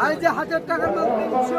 আর যে হাজার টাকার মাল তিনশো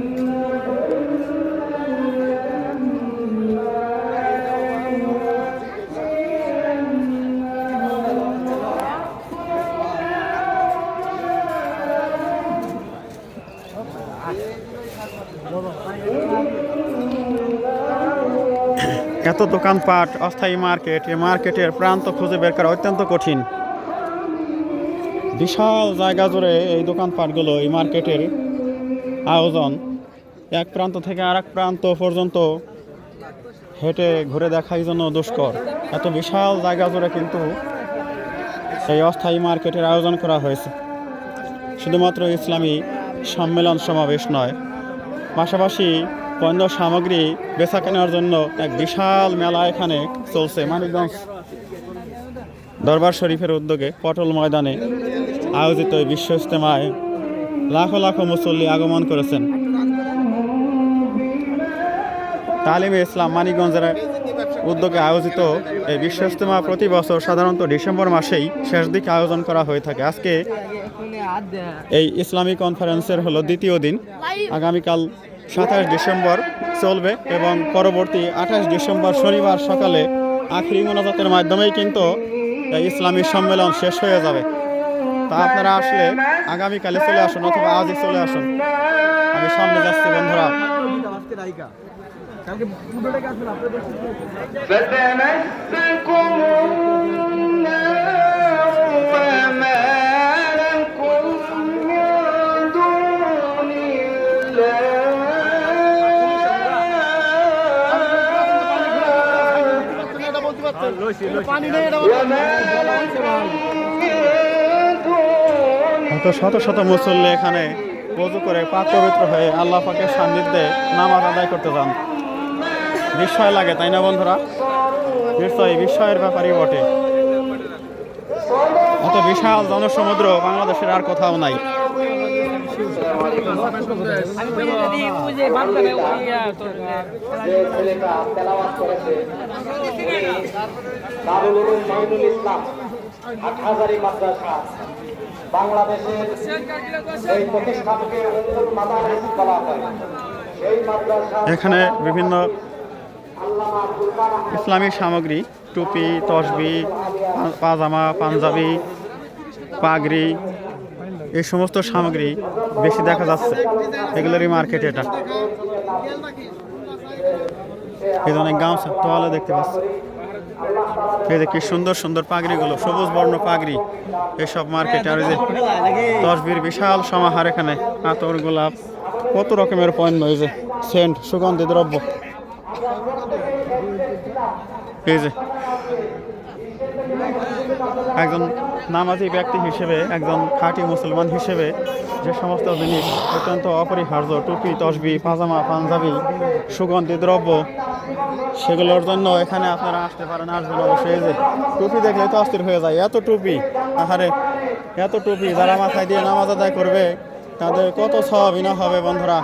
এত দোকানপাট অস্থায়ী মার্কেট এই মার্কেটের প্রান্ত খুঁজে বের করা অত্যন্ত কঠিন। বিশাল জায়গা জুড়ে এই দোকানপাটগুলো এই মার্কেটের আয়োজন। এক প্রান্ত থেকে আরেক প্রান্ত পর্যন্ত হেঁটে ঘুরে দেখাই জন্য দুষ্কর। এত বিশাল জায়গা জুড়ে কিন্তু এই অস্থায়ী মার্কেটের আয়োজন করা হয়েছে। শুধুমাত্র ইসলামী সম্মেলন সমাবেশ নয়। পাশাপাশি পণ্য সামগ্রী বেচা কেনার জন্য এক বিশাল মেলা এখানে চলছে। মানিকগঞ্জ দরবার শরীফের উদ্যোগে পটল ময়দানে আয়োজিত এই বিশ্ব ইজতেমায় লাখো লাখো মুসল্লি আগমন করেছেন। তালিমে ইসলাম মানিকগঞ্জের উদ্যোগে আয়োজিত এই বিশ্ব ইজতেমা প্রতি বছর সাধারণত ডিসেম্বর মাসেই শেষ দিকে আয়োজন করা হয়ে থাকে। আজকে এই ইসলামী কনফারেন্সের হলো দ্বিতীয় দিন। আগামীকাল সাতাশ ডিসেম্বর চলবে এবং পরবর্তী আঠাশ ডিসেম্বর শনিবার সকালে আখরি মোনাজাতের মাধ্যমেই কিন্তু এই ইসলামী সম্মেলন শেষ হয়ে যাবে। তা আপনারা আসলে আগামীকালে চলে আসুন অথবা আজই চলে আসুন। আমি সামনে যাচ্ছি বন্ধুরা। কালকে তো শত শত মুসল্লি এখানে বজু করে পাক পবিত্র হয়ে আল্লাহ পাকে সান্নিধ্যে নামাজ আদায় করতে যান। বিস্ময় লাগে তাই না বন্ধুরা? নিশ্চয়ই বিস্ময়ের ব্যাপারই বটে। অত বিশাল জনসমুদ্র বাংলাদেশের আর কোথাও নাই। এখানে বিভিন্ন আল্লামা আব্দুল কালাম আহমদ ইসলামী সামগ্রী টুপি তসবি পাজামা পাঞ্জাবি পাগড়ি এই সমস্ত সামগ্রী বেশি দেখা যাচ্ছে। এগুলোরই মার্কেট এটা। এই অনেক গামছা, তোয়ালে দেখতে পাচ্ছি। এই যে কি সুন্দর সুন্দর পাগড়িগুলো, সবুজ বর্ণ পাগড়ি। এসব মার্কেটে আর যে তসবির বিশাল সমাহার এখানে। আতর গোলাপ, কত রকমের পণ্য এই যে, সেন্ট, সুগন্ধি দ্রব্য। এই যে একজন নামাজি ব্যক্তি হিসেবে, একজন খাঁটি মুসলমান হিসেবে যে সমস্ত জিনিস অত্যন্ত অপরিহার্য, টুপি, তসবি, পাজামা, পাঞ্জাবি, সুগন্ধি, দ্রব্য, সেগুলোর জন্য এখানে আপনারা আসতে পারেন, আসবেন অবশ্যই। যে টুপি দেখলে তো অস্থির হয়ে যায়, এত টুপি, আহারে, এত টুপি যারা মাথায় দিয়ে নামাজ আদায় করবে, তাদের কত না হবে বন্ধুরা।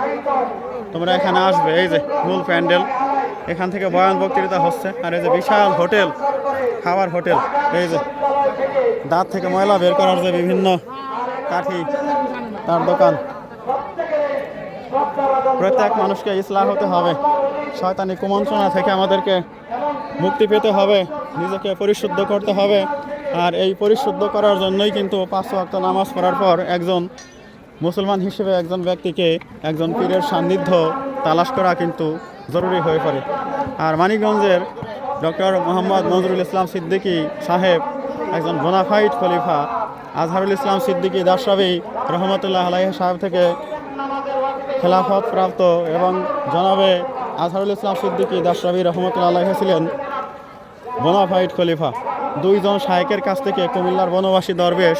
তোমরা এখানে আসবে, এই যে, মূল প্যান্ডেল। এখান থেকে বয়ান বক্তৃতা হচ্ছে। আর এই যে বিশাল হোটেল, খাবার হোটেল, এই যে দাঁত থেকে ময়লা বের করার যে বিভিন্ন কাঠি তার দোকান। প্রত্যেক মানুষকে ইসলাম হতে হবে। শয়তানি কুমন্ত্রণা থেকে আমাদেরকে মুক্তি পেতে হবে, নিজেকে পরিশুদ্ধ করতে হবে। আর এই পরিশুদ্ধ করার জন্যই কিন্তু পাঁচ ওয়াক্ত নামাজ পড়ার পর একজন মুসলমান হিসেবে একজন ব্যক্তিকে একজন পীরের সান্নিধ্য তালাশ করা কিন্তু জরুরি হয়ে পড়ে আর মানিকগঞ্জের ডক্টর মোহাম্মদ নজরুল ইসলাম সিদ্দিকী সাহেব একজন বোনাফাইড খলিফা। আজহারুল ইসলাম সিদ্দিকী দাসরাবি রহমতুল্লাহ আলাইহ সাহেব থেকে খেলাফত প্রাপ্ত এবং জনাবে আজহারুল ইসলাম সিদ্দিকী দাসরাবি রহমতুল্লাহ আলাইহ ছিলেন বোনাফাইড খলিফা। দুইজন শায়েকের কাছ থেকে কুমিল্লার বনবাসী দরবেশ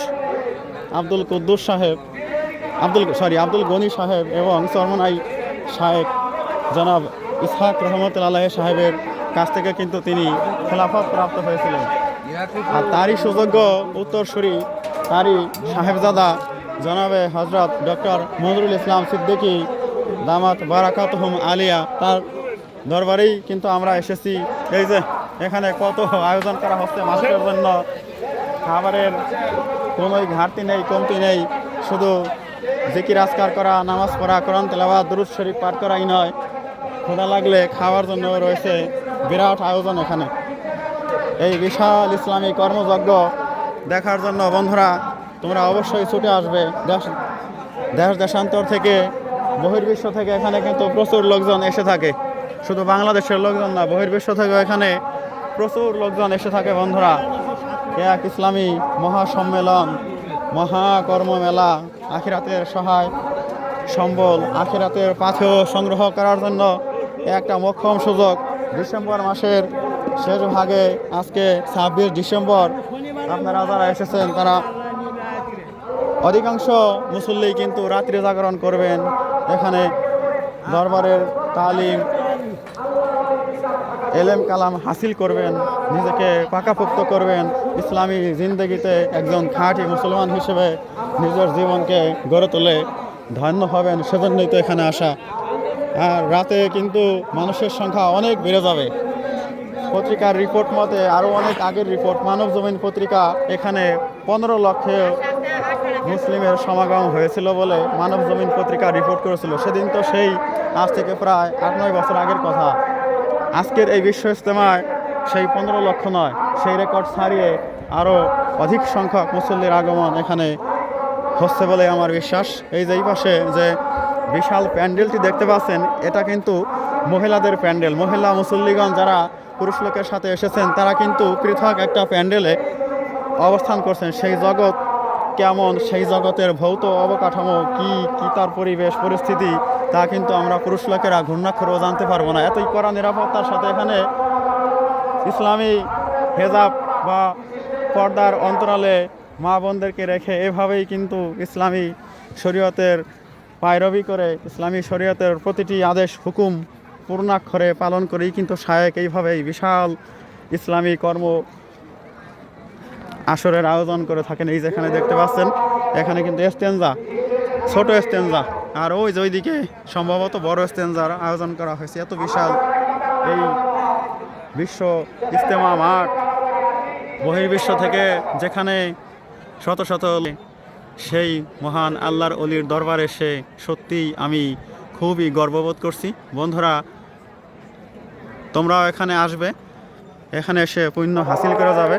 আব্দুল কুদ্দুস সাহেব, আব্দুল সরি আব্দুল গনি সাহেব এবং চরমনাই শায়েক। জনাব ইসহাক রহমতুল্লাহ সাহেবের কাছ থেকে কিন্তু তিনি খেলাফত প্রাপ্ত হয়েছিলেন। আর তারই সুযোগ্য উত্তরসূরি তারই সাহেবজাদা জনাবে হজরত ডক্টর মজরুল ইসলাম সিদ্দিকী দামাত বারাকাত হুম আলিয়া, তার দরবারেই কিন্তু আমরা এসেছি। এই যে, এখানে কত আয়োজন করা হচ্ছে মানুষের জন্য। খাবারের কোনোই ঘাটতি নেই, কমতি নেই। শুধু জিকির আজকার করা, নামাজ পড়া, কোরআন তেলাওয়াত, দুরুদ শরীফ পাঠ করাই নয়। খোদা লাগলে খাওয়ার জন্য রয়েছে বিরাট আয়োজন এখানে। এই বিশাল ইসলামী কর্মযজ্ঞ দেখার জন্য বন্ধুরা, তোমরা অবশ্যই ছুটে আসবে। দেশ দেশ দেশান্তর থেকে, বহির্বিশ্ব থেকে এখানে কিন্তু প্রচুর লোকজন এসে থাকে। শুধু বাংলাদেশের লোকজন না, বহির্বিশ্ব থেকে এখানে প্রচুর লোকজন এসে থাকে বন্ধুরা। এক ইসলামী মহাসম্মেলন, মহাকর্ম মেলা, আখিরাতের সহায়, সম্বল আখিরাতের পাথেও সংগ্রহ করার জন্য একটা মোক্ষম সুযোগ। ডিসেম্বর মাসের শেষ ভাগে আজকে ছাব্বিশ ডিসেম্বর আপনারা যারা এসেছেন, তারা অধিকাংশ মুসল্লি কিন্তু রাত্রি জাগরণ করবেন। এখানে দরবারের তালিম, এলেম, কালাম হাসিল করবেন, নিজেকে পাকাপোক্ত করবেন। ইসলামী জিন্দগিতে একজন খাঁটি মুসলমান হিসেবে নিজের জীবনকে গড়ে তোলে। ধন্য হবেন, সেজন্যই তো এখানে আসা। রাতে কিন্তু মানুষের সংখ্যা অনেক বেড়ে যাবে। পত্রিকার রিপোর্ট মতে আরও অনেক আগের রিপোর্ট মানব জমিন পত্রিকা এখানে পনেরো লক্ষে মুসলিমের সমাগম হয়েছিল বলে মানব জমিন পত্রিকা রিপোর্ট করেছিল। সেদিন তো সেই আজ থেকে প্রায় আট, নয় বছর আগের কথা। আজকের এই বিশ্ব ইজতেমায় সেই পনেরো লক্ষ নয়, সেই রেকর্ড ছাড়িয়ে আরও অধিক সংখ্যক মুসল্লির আগমন এখানে হচ্ছে বলে আমার বিশ্বাস। এই যে এই পাশে যে বিশাল প্যান্ডেলটি দেখতে পাচ্ছেন। এটা কিন্তু মহিলাদের প্যান্ডেল। মহিলা মুসল্লিগণ যারা পুরুষ লোকের সাথে এসেছেন, তারা কিন্তু পৃথক একটা প্যান্ডেলে অবস্থান করছেন। সেই জগৎ কেমন? সেই জগতের ভৌত অবকাঠামো কি? কি তার পরিবেশ, পরিস্থিতি? তা কিন্তু আমরা পুরুষ লোকেরা ঘূর্ণাক্ষরেও জানতে পারব না। এতই কড়া নিরাপত্তার সাথে এখানে ইসলামী হেজাব বা পর্দার অন্তরালে মা বোনদেরকে রেখে এভাবেই কিন্তু ইসলামী শরীয়তের পায়রবি করে ইসলামী শরীয়তের প্রতিটি আদেশ, হুকুম পূর্ণাক্ষরে পালন করেই কিন্তু শায়েক এইভাবেই বিশাল ইসলামী কর্ম আসরের আয়োজন করে থাকেন। এই যেখানে দেখতে পাচ্ছেন, এখানে কিন্তু এস্তেঞ্জা ছোট এস্তেঞ্জা আর ওই যে ওইদিকে সম্ভবত বড় এস্তেঞ্জার আয়োজন করা হয়েছে। এত বিশাল এই বিশ্ব ইস্তেমা মাঠ, বহির্বিশ্ব থেকে যেখানে শত শত সেই মহান আল্লাহর অলির দরবারে সে সত্যিই আমি খুবই গর্ববোধ করছি। বন্ধুরা, তোমরাও এখানে আসবে। এখানে এসে পুণ্য হাসিল করা যাবে।